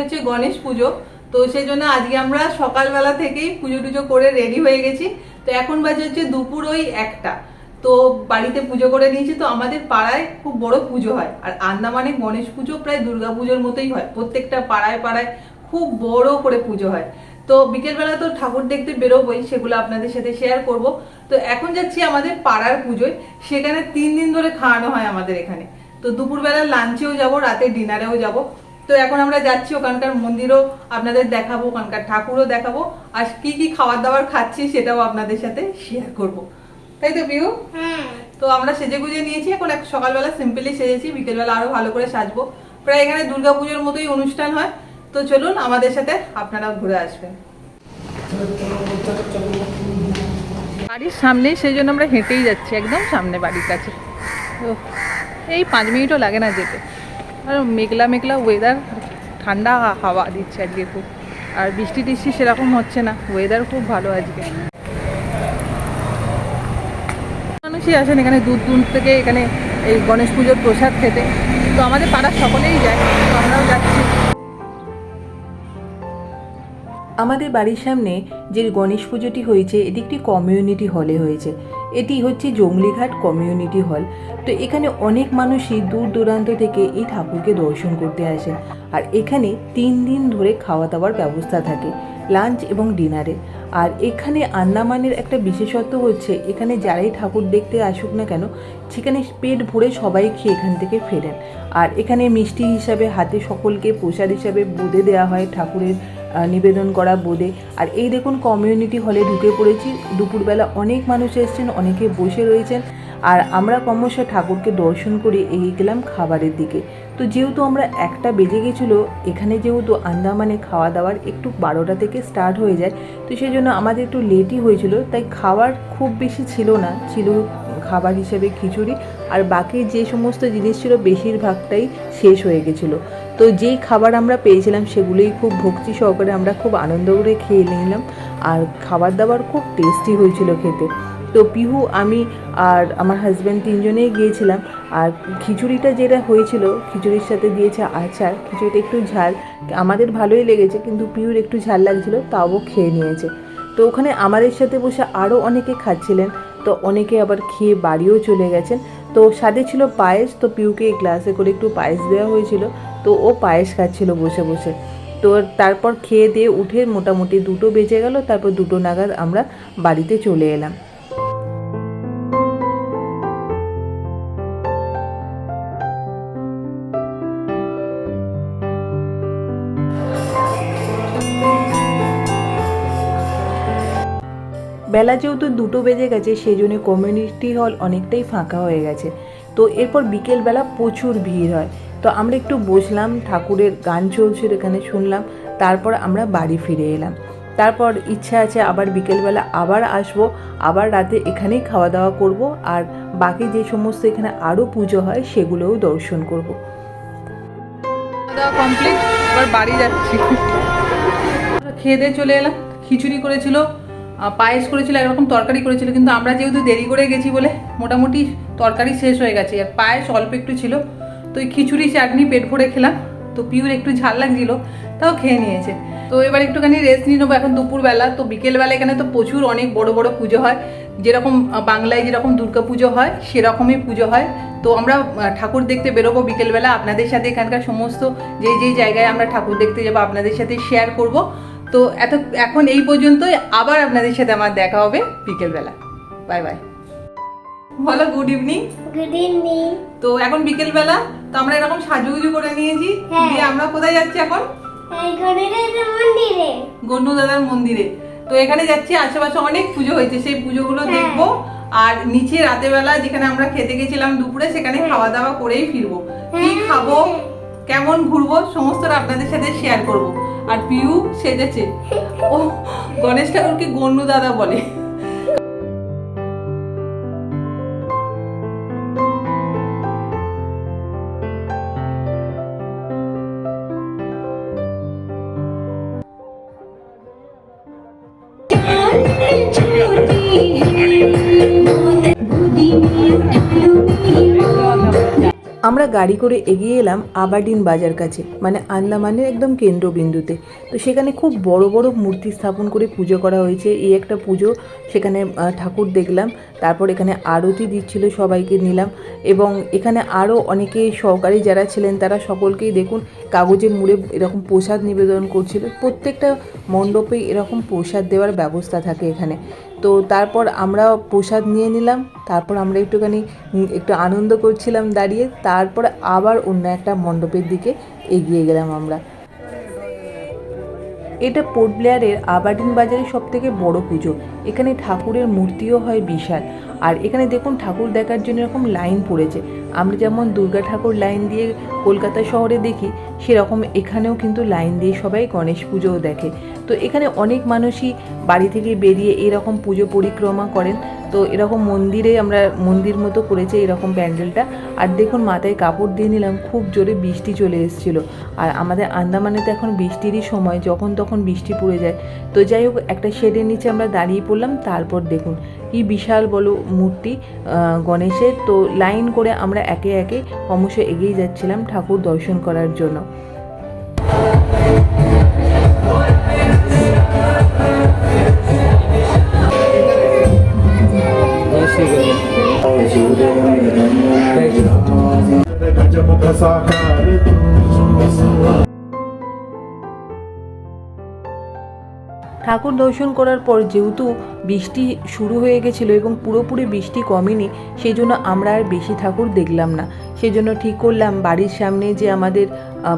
হচ্ছে গণেশ পুজো। তো সেই জন্য আজকে আমরা সকালবেলা থেকেই পুজো টুজো করে রেডি হয়ে গেছি। তো এখন বাজে হচ্ছে দুপুর ওই একটা। তো বাড়িতে পুজো করে নিয়েছি। তো আমাদের পাড়ায় খুব বড় পুজো হয়। আর আন্দামানে গণেশ পুজো প্রায় দুর্গা পুজোর মতোই হয়। প্রত্যেকটা পাড়ায় পাড়ায় খুব বড় করে পুজো হয়। তো বিকেলবেলা তো ঠাকুর দেখতে বেরোবই, সেগুলো আপনাদের সাথে শেয়ার করব। তো এখন যাচ্ছি আমাদের পাড়ার পুজোয়। সেখানে তিন দিন ধরে খাওয়ানো হয় আমাদের এখানে। তো দুপুরবেলা লাঞ্চেও যাব, রাতে ডিনারেও যাব। তো এখন আমরা যাচ্ছি ওখানকার মন্দিরও আপনাদের দেখাবো ওখানকার ঠাকুরও দেখাবো। আর কি কি খাবার দাবার খাচ্ছি সেটাও আপনাদের সাথে শেয়ার করব। তাই তো হ্যাঁ তো আমরা সেজে গুজে নিয়েছি এখন এক সকালবেলা সিম্পলি সেজেছি বিকেলবেলা আরও ভালো করে সাজবো। প্রায় এখানে দুর্গাপুজোর মতোই অনুষ্ঠান হয়। তো চলুন আমাদের সাথে আপনারাও ঘুরে আসবেন। বাড়ির সামনেই সেই জন্য আমরা হেঁটেই যাচ্ছি একদম সামনে বাড়ির কাছে। তো এই পাঁচ মিনিটও লাগে না যেতে। আর মেঘলা মেঘলা ওয়েদার ঠান্ডা হাওয়া দিচ্ছে আজকে খুব। আর বৃষ্টি টিষ্টি সেরকম হচ্ছে না ওয়েদার খুব ভালো আজকে। মানুষই আসেন এখানে দূর দূর থেকে এখানে এই গণেশ পুজোর প্রসাদ খেতে। তো আমাদের পাড়ার সকলেই যায়, তো আমরাও যাচ্ছি। আমাদের বাড়ির সামনে যে গণেশ পুজোটি হয়েছে এটি একটি কমিউনিটি হলে হয়েছে। এটি হচ্ছে জঙ্গলিঘাট কমিউনিটি হল। তো এখানে অনেক মানুষই দূর দূরান্ত থেকে এই ঠাকুরকে দর্শন করতে আসেন। আর এখানে তিন দিন ধরে খাওয়া দাওয়ার ব্যবস্থা থাকে, লাঞ্চ এবং ডিনারে। আর এখানে আন্দামানের একটা বিশেষত্ব হচ্ছে, এখানে যারাই ঠাকুর দেখতে আসুক না কেন, সেখানে পেট ভরে সবাই খেয়ে এখান থেকে ফেরেন। আর এখানে মিষ্টি হিসাবে হাতে সকলকে প্রসাদ হিসাবে বোঁদে দেওয়া হয় ঠাকুরের নিবেদন করা বোঁদে আর এই দেখুন কমিউনিটি হলে ঢুকে পড়েছি। দুপুরবেলা অনেক মানুষ এসেছেন, অনেকে বসে রয়েছেন। আর আমরা ক্রমশ ঠাকুরকে দর্শন করে এগিয়ে গেলাম খাবারের দিকে। তো যেহেতু আমরা একটা বেজে গেছিল, এখানে যেহেতু আন্দামানে খাওয়া দাওয়ার একটু বারোটা থেকে স্টার্ট হয়ে যায়, তো সেই জন্য আমাদের একটু লেটই হয়েছিল। তাই খাবার খুব বেশি ছিল না, ছিল খাবার হিসেবে খিচুড়ি। আর বাকি যে সমস্ত জিনিস ছিল, বেশিরভাগটাই শেষ হয়ে গেছিল। তো যেই খাবার আমরা পেয়েছিলাম সেগুলোই খুব ভক্তি সহকারে আমরা খুব আনন্দ করে খেয়ে নিলাম। আর খাবার দাবার খুব টেস্টি হয়েছিল খেতে। তো পিহু, আমি আর আমার হাজব্যান্ড তিনজনেই গিয়েছিলাম। আর খিচুড়িটা যেটা হয়েছিল, খিচুড়ির সাথে দিয়েছে আচার খিচুড়িটা একটু ঝাল। আমাদের ভালোই লেগেছে, কিন্তু পিহুর একটু ঝাল লাগছিল, তাও খেয়ে নিয়েছে। তো ওখানে আমাদের সাথে বসে আরও অনেকে খাচ্ছিলেন। তো অনেকে আবার খেয়ে বাড়িও চলে গেছেন। তো সাথে ছিল পায়েস, তো পিউকে গ্লাসে করে একটু পায়েস দেওয়া হয়েছিল। তো ও পায়েস খাচ্ছিল বসে বসে। তো তারপর খেয়ে দিয়ে উঠে মোটামুটি দুটো বেজে গেল, তারপর দুটো নাগাদ আমরা বাড়িতে চলে এলাম। বেলা যেহেতু দুটো বেজে গেছে সেই জন্য কমিউনিটি হল অনেকটাই ফাঁকা হয়ে গেছে। তো এরপর বিকেলবেলা প্রচুর ভিড় হয়। তো আমরা একটু বসলাম ঠাকুরের গান চলছিল এখানে শুনলাম, তারপর আমরা বাড়ি ফিরে এলাম। তারপর ইচ্ছা আছে আবার বিকেলবেলা আবার আসব, আবার রাতে এখানেই খাওয়া দাওয়া করব, আর বাকি যে সমস্ত এখানে আরও পুজো হয় সেগুলোও দর্শন করব। বাড়ি যাচ্ছি। খেয়ে দিয়ে চলে এলাম, খিচুড়ি করেছিল পায়েস করেছিল এরকম তরকারি করেছিল, কিন্তু আমরা যেহেতু দেরি করে গেছি বলে মোটামুটি তরকারি শেষ হয়ে গেছে, আর পায়েস অল্প একটু ছিল। তো খিচুড়ি চাটনি পেট ভরে খেলাম। তো পিউর একটু ঝাল লাগছিল তাও খেয়ে নিয়েছে। তো এবার একটুখানি রেস্ট নিয়ে নেব এখন দুপুরবেলা। তো বিকেলবেলা এখানে তো প্রচুর অনেক বড় বড় পুজো হয়। যেরকম বাংলায় যেরকম দুর্গা পুজো হয় সেরকমই পুজো হয়। তো আমরা ঠাকুর দেখতে বেরোবো বিকেলবেলা। আপনাদের সাথে এখানকার সমস্ত যেই যেই জায়গায় আমরা ঠাকুর দেখতে যাব আপনাদের সাথে শেয়ার করব। তো এত এখন এই পর্যন্তই। আবার আপনাদের সাথে আমার দেখা হবে বিকেলবেলা। বাই বাই বলো গুড ইভিনিং গুড ইভিনিং তো এখন বিকেলবেলা তো আমরা এরকম সাজুগুজু করে নিয়েছি। হ্যাঁ। দিয়ে আমরা কোথায় যাচ্ছি এখন? গন্ডু দাদার মন্দিরে। তো এখানে যাচ্ছি আশেপাশে অনেক পুজো হয়েছে। সেই পুজোগুলো হ্যাঁ। দেখব। আর নিচে রাতের বেলা যেখানে আমরা খেতে গেছিলাম দুপুরে সেখানে খাওয়া দাওয়া করেই ফিরবো। কি হ্যাঁ। খাব? কেমন ঘুরবো? সমস্তটা আপনাদের সাথে শেয়ার করব। আর পিউ সেজেছে। ও গণেশ ঠাকুরকে গন্ডু দাদা বলে। গাড়ি করে এগিয়ে এলাম আবাডিন বাজার কাছে মানে আন্দামানের একদম কেন্দ্রবিন্দুতে। তো সেখানে খুব বড় বড় মূর্তি স্থাপন করে পুজো করা হয়েছে। এই একটা পুজো সেখানে ঠাকুর দেখলাম, তারপর এখানে আরতি দিচ্ছিল সবাইকে নিলাম এবং এখানে আরও অনেকে সহকারী যারা ছিলেন তারা সকলকেই দেখুন কাগজে মুড়ে এরকম প্রসাদ নিবেদন করছিল। প্রত্যেকটা মণ্ডপে এরকম প্রসাদ দেওয়ার ব্যবস্থা থাকে এখানে। তো তারপর আমরা প্রসাদ নিয়ে নিলাম, তারপর আমরা একটুখানি একটু আনন্দ করছিলাম দাঁড়িয়ে, তারপর আবার অন্য একটা মণ্ডপের দিকে এগিয়ে গেলাম আমরা। এটা পোর্ট ব্লেয়ারের আবাডিন বাজারের সব থেকে বড় পুজো। এখানে ঠাকুরের মূর্তিও হয় বিশাল। আর এখানে দেখুন ঠাকুর দেখার জন্য এরকম লাইন পড়েছে। আমরা যেমন দুর্গা ঠাকুর লাইন দিয়ে কলকাতা শহরে দেখি, সেরকম এখানেও কিন্তু লাইন দিয়ে সবাই গণেশ পুজোও দেখে। তো এখানে অনেক মানুষই বাড়ি থেকে বেরিয়ে এরকম পুজো পরিক্রমা করেন। তো এরকম মন্দিরে আমরা মন্দির মতো করেছে এরকম প্যান্ডেলটা। আর দেখুন মাথায় কাপড় দিয়ে নিলাম, খুব জোরে বৃষ্টি চলে এসেছিল। আর আমাদের আন্দামানে তো এখন বৃষ্টিরই সময়, যখন তখন বৃষ্টি পড়ে যায়। তো যাই হোক, একটা শেডের নিচে আমরা দাঁড়িয়ে পড়লাম, তারপর দেখুন কি বিশাল বলো মূর্তি গণেশের। তো লাইন করে আমরা একে একে ক্রমশ এগিয়ে যাচ্ছিলাম ঠাকুর দর্শন করার জন্য। ঠাকুর দর্শন করার পর যেহেতু বৃষ্টি শুরু হয়ে গেছিল এবং পুরোপুরি বৃষ্টি কমেনি, সেই জন্য আমরা আর বেশি ঠাকুর দেখলাম না। সেই জন্য ঠিক করলাম বাড়ির সামনে যে আমাদের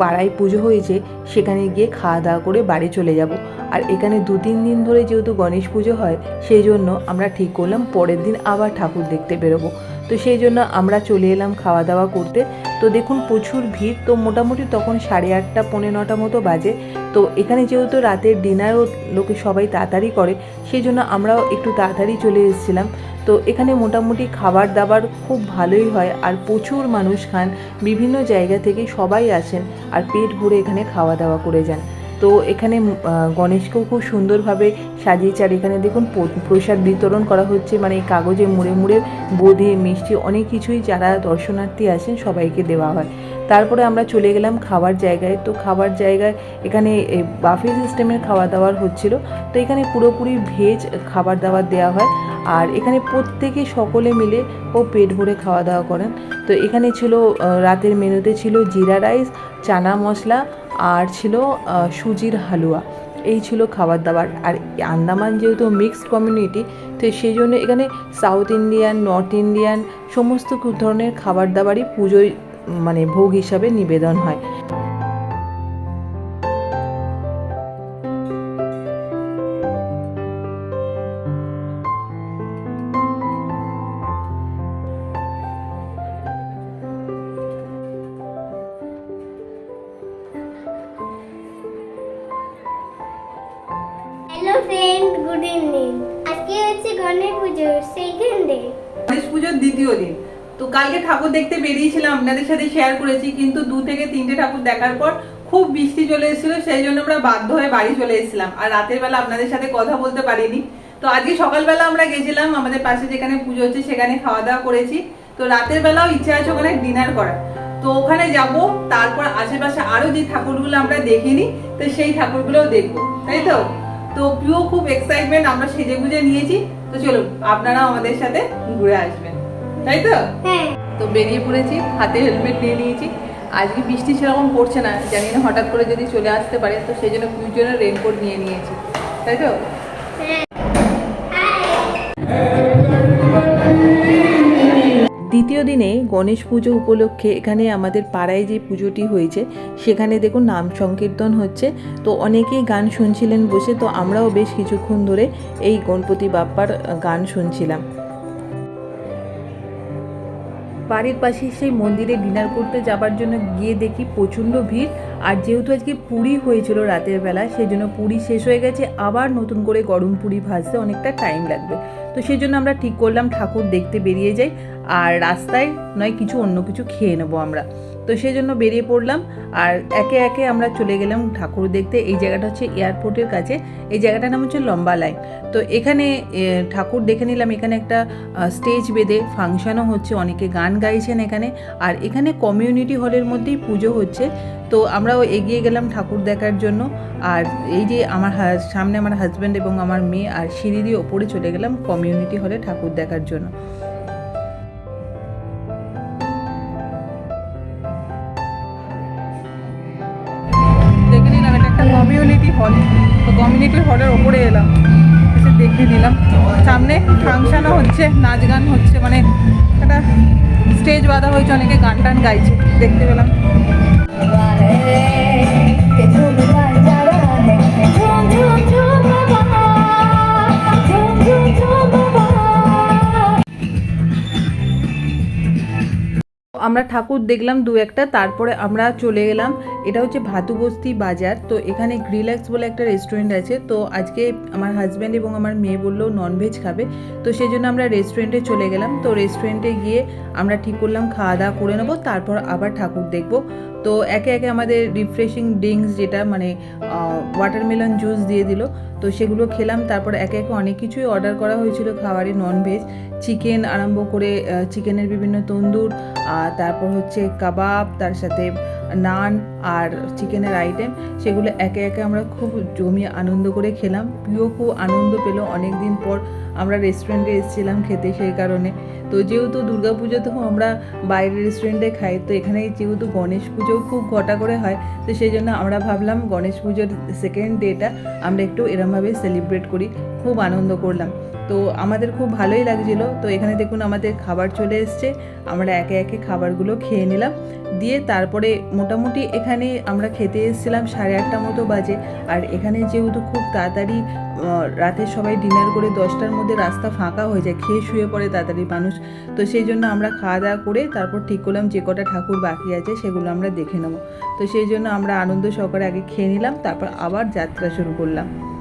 পাড়ায় পুজো হয়েছে, সেখানে গিয়ে খাওয়া দাওয়া করে বাড়ি চলে যাব। আর এখানে দু তিন দিন ধরে যেহেতু গণেশ পুজো হয়, সেই জন্য আমরা ঠিক করলাম পরের দিন আবার ঠাকুর দেখতে বেরোবো। তো সেই জন্য আমরা চলে এলাম খাওয়া দাওয়া করতে। তো দেখুন প্রচুর ভিড়, তো মোটামুটি তখন সাড়ে আটটা, পৌনে নটা মতো বাজে। তো এখানে যেহেতু রাতের ডিনারও লোকে সবাই তাড়াতাড়ি করে সেই জন্য আমরাও একটু তাড়াতাড়ি চলে এসেছিলাম। তো এখানে মোটামুটি খাবার দাবার খুব ভালোই হয়, আর প্রচুর মানুষ খান। বিভিন্ন জায়গা থেকে সবাই আসেন আর পেট ভরে এখানে খাওয়া দাওয়া করে যান। তো এখানে গণেশকেও খুব সুন্দরভাবে সাজিয়েছে। আর এখানে দেখুন প্রসাদ বিতরণ করা হচ্ছে। মানে এই কাগজে মুড়ে মুড়ে বোঁদে, মিষ্টি অনেক কিছুই যারা দর্শনার্থী আসেন সবাইকে দেওয়া হয়। তারপরে আমরা চলে গেলাম খাবার জায়গায়। তো খাবার জায়গায় এখানে বাফে সিস্টেমের খাওয়া দাওয়ার হচ্ছিল। তো এখানে পুরোপুরি ভেজ খাবার দাবার দেওয়া হয়। আর এখানে প্রত্যেকে সকলে মিলে ও পেট ভরে খাওয়া দাওয়া করেন। তো এখানে ছিল রাতের মেনুতে ছিল জিরা রাইস, চানা মশলা আর ছিল সুজির হালুয়া। এই ছিল খাবার দাবার আর আন্দামান যেহেতু মিক্সড কমিউনিটি তো সেই জন্য এখানে সাউথ ইন্ডিয়ান নর্থ ইন্ডিয়ান সমস্ত ধরনের খাবার দাবারই পুজোয় মানে ভোগ হিসাবে নিবেদন হয়। গণেশ পুজো সেকেন্ড ডে গণেশ পুজোর দ্বিতীয় দিন। তো কালকে ঠাকুর দেখতে বেরিয়েছিলাম, আপনাদের সাথে শেয়ার করেছি, কিন্তু দু থেকে তিনটে ঠাকুর দেখার পর খুব বৃষ্টি চলে এসেছিল, সেই জন্য আমরা বাধ্য হয়ে বাড়ি চলে এসেছিলাম। আর রাতের বেলা আপনাদের সাথে কথা বলতে পারিনি। তো আজকে সকালবেলা আমরা গেছিলাম, আমাদের পাশে যেখানে পুজো হচ্ছে সেখানে খাওয়া দাওয়া করেছি। তো রাতের বেলাও ইচ্ছা আছে ওখানে ডিনার করার। তো ওখানে যাব, তারপর আশেপাশে আরও যে ঠাকুরগুলো আমরা দেখিনি, তো সেই ঠাকুরগুলোও দেখব, তাই তো? তো প্রিয় খুব এক্সাইটমেন্ট আমরা সেজে গুজে নিয়েছি। তো চলুন আপনারা আমাদের সাথে ঘুরে আসবেন। তাই তো? হ্যাঁ। তো বেরিয়ে পড়েছি হাতে হেলমেট নিয়ে নিয়েছি। আজকে বৃষ্টি সেরকম পড়ছে না জানি না হঠাৎ করে যদি চলে আসতে পারে তো সেই জন্য কুইজনের রেনকোট নিয়ে নিয়েছি। তাই তো? হ্যাঁ। দ্বিতীয় দিনে গণেশ পুজো উপলক্ষে এখানে আমাদের পাড়ায় যে পুজোটি হয়েছে, সেখানে দেখুন নাম সংকীর্তন হচ্ছে। তো অনেকেই গান শুনছিলেন বসে, তো আমরাও বেশ কিছুক্ষণ ধরে এই গণপতি বাপ্পার গান শুনছিলাম। বাড়ির পাশে সেই মন্দিরে ডিনার করতে যাবার জন্য গিয়ে দেখি প্রচণ্ড ভিড়। আর যেহেতু আজকে পুরি হয়েছিল রাতের বেলা সেই জন্য পুরি শেষ হয়ে গেছে। আবার নতুন করে গরম পুরি ভাজতে অনেকটা টাইম লাগবে। তো সেই জন্য আমরা ঠিক করলাম, ঠাকুর দেখতে বেরিয়ে যাই। আর রাস্তায় নয়, কিছু অন্য কিছু খেয়ে নেব আমরা। তো সেই জন্য বেরিয়ে পড়লাম। আর একে একে আমরা চলে গেলাম ঠাকুর দেখতে। এই জায়গাটা হচ্ছে এয়ারপোর্টের কাছে। এই জায়গাটার নাম হচ্ছে লম্বা লাইন। তো এখানে ঠাকুর দেখে নিলাম। এখানে একটা স্টেজ বেঁধে ফাংশনও হচ্ছে। অনেকে গান গাইছেন এখানে। আর এখানে কমিউনিটি হলের মধ্যেই পুজো হচ্ছে। তো আমরাও এগিয়ে গেলাম ঠাকুর দেখার জন্য। আর এই যে আমার সামনে আমার হাজব্যান্ড এবং আমার মেয়ে আর সিঁড়ি দিয়ে ওপরে চলে গেলাম কমিউনিটি হলে ঠাকুর দেখার জন্য। কমিউনিটি হল তো কমিউনিটি হলের ওপরে এলাম। এসে দেখে নিলাম। সামনে ফাংশানও হচ্ছে নাচ গান হচ্ছে মানে একটা স্টেজ বাঁধা হয়েছে, অনেকে গান টান গাইছে, দেখতে পেলাম। আমরা ঠাকুর দেখলাম দু একটা, তারপরে আমরা চলে গেলাম এটা হচ্ছে ভাতুবস্তি বাজার। তো এখানে গ্রিল্যাক্স বলে একটা রেস্টুরেন্ট আছে। তো আজকে আমার হাজব্যান্ড এবং আমার মেয়ে বলল ননভেজ খাবে। তো সেই জন্য আমরা রেস্টুরেন্টে চলে গেলাম। তো রেস্টুরেন্টে গিয়ে আমরা ঠিক করলাম খাওয়া দাওয়া করে নেব, তারপর আবার ঠাকুর দেখব। তো একে একে আমাদের রিফ্রেশিং ড্রিঙ্কস যেটা মানে ওয়াটারমেলন জুস দিয়ে দিল, তো সেগুলো খেলাম। তারপর একে একে অনেক কিছুই অর্ডার করা হয়েছিল, খাবারে ননভেজ চিকেন আরম্ভ করে চিকেনের বিভিন্ন তন্দুর, আর তারপর হচ্ছে কাবাব তার সাথে নান আর চিকেনের আইটেম সেগুলো একে একে আমরা খুব জমিয়ে আনন্দ করে খেলাম। প্রিয় খুব আনন্দ পেল অনেক দিন পর। আমরা রেস্টুরেন্টে এসেছিলাম খেতে সেই কারণে। তো যেহেতু দুর্গাপুজোতেও আমরা বাইরের রেস্টুরেন্টে খাই, তো এখানে যেহেতু গণেশ পুজোও খুব ঘটা করে হয়, তো সেই জন্য আমরা ভাবলাম গণেশ পুজোর সেকেন্ড ডেটা আমরা একটু এরমভাবে সেলিব্রেট করি। খুব আনন্দ করলাম। তো আমাদের খুব ভালোই লাগছিল। তো এখানে দেখুন আমাদের খাবার চলে এসছে। আমরা একে একে খাবারগুলো খেয়ে নিলাম। দিয়ে তারপরে মোটামুটি এখানে আমরা খেতে এসেছিলাম সাড়ে আটটা মতো বাজে। আর এখানে যেহেতু খুব তাড়াতাড়ি আহ, সময় ডিনার করে দশটার মধ্যে রাস্তা ফাঁকা হয়ে যায় খেয়ে শুয়ে পড়ে তাড়াতাড়ি মানুষ। তো সেই জন্য আমরা খাওয়া দাওয়া করে তারপর ঠিক করলাম যে কটা ঠাকুর বাকি আছে সেগুলো আমরা দেখে নেব। তো সেই জন্য আমরা আনন্দ সহকারে আগে খেয়ে নিলাম তারপর আবার যাত্রা শুরু করলাম।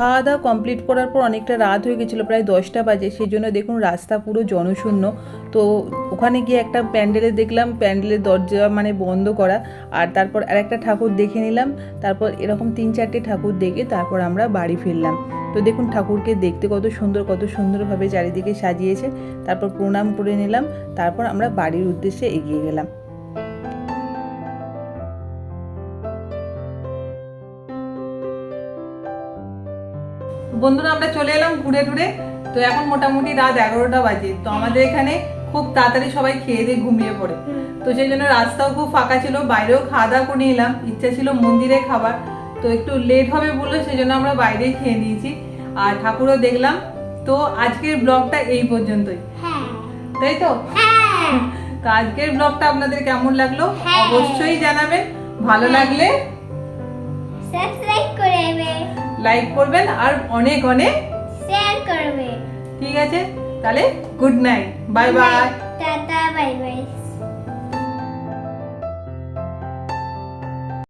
খাওয়া দাওয়া কমপ্লিট করার পর অনেকটা রাত হয়ে গেছিল, প্রায় দশটা বাজে। সেই জন্য দেখুন রাস্তা পুরো জনশূন্য। তো ওখানে গিয়ে একটা প্যান্ডেলে দেখলাম প্যান্ডেলের দরজা মানে বন্ধ করা। আর তারপর আরেকটা ঠাকুর দেখে নিলাম। তারপর এরকম তিন চারটে ঠাকুর দেখে তারপর আমরা বাড়ি ফিরলাম। তো দেখুন ঠাকুরকে দেখতে কত সুন্দর, কত সুন্দরভাবে চারিদিকে সাজিয়েছে। তারপর প্রণাম করে নিলাম। তারপর আমরা বাড়ির উদ্দেশ্যে এগিয়ে গেলাম। বন্ধুরা আমরা চলে এলাম ঘুরে ঘুরে তো এখন মোটামুটি রাত এগারোটা বাজে। তো আমাদের এখানে খুব তাড়াতাড়ি সবাই খেয়ে দিয়ে ঘুমিয়ে পড়ে। তো সেই জন্য রাস্তাও খুব ফাঁকা ছিল বাইরেও খাওয়া দাওয়া করে নিলাম। ইচ্ছা ছিল মন্দিরে খাবার। তো একটু লেট হবে বলল সেই জন্য আমরা বাইরেই খেয়ে নিয়েছি। আর ঠাকুরও দেখলাম। তো আজকের ব্লগটা এই পর্যন্তই। হ্যাঁ। তাই তো? হ্যাঁ। তো আজকের ব্লগটা আপনাদের কেমন লাগল? হ্যাঁ। অবশ্যই জানাবেন। ভালো লাগলে সাবস্ক্রাইব করবে লাইক করবেন আর অনেক অনেক শেয়ার করবেন। ঠিক আছে? তাহলে good night bye bye tata bye bye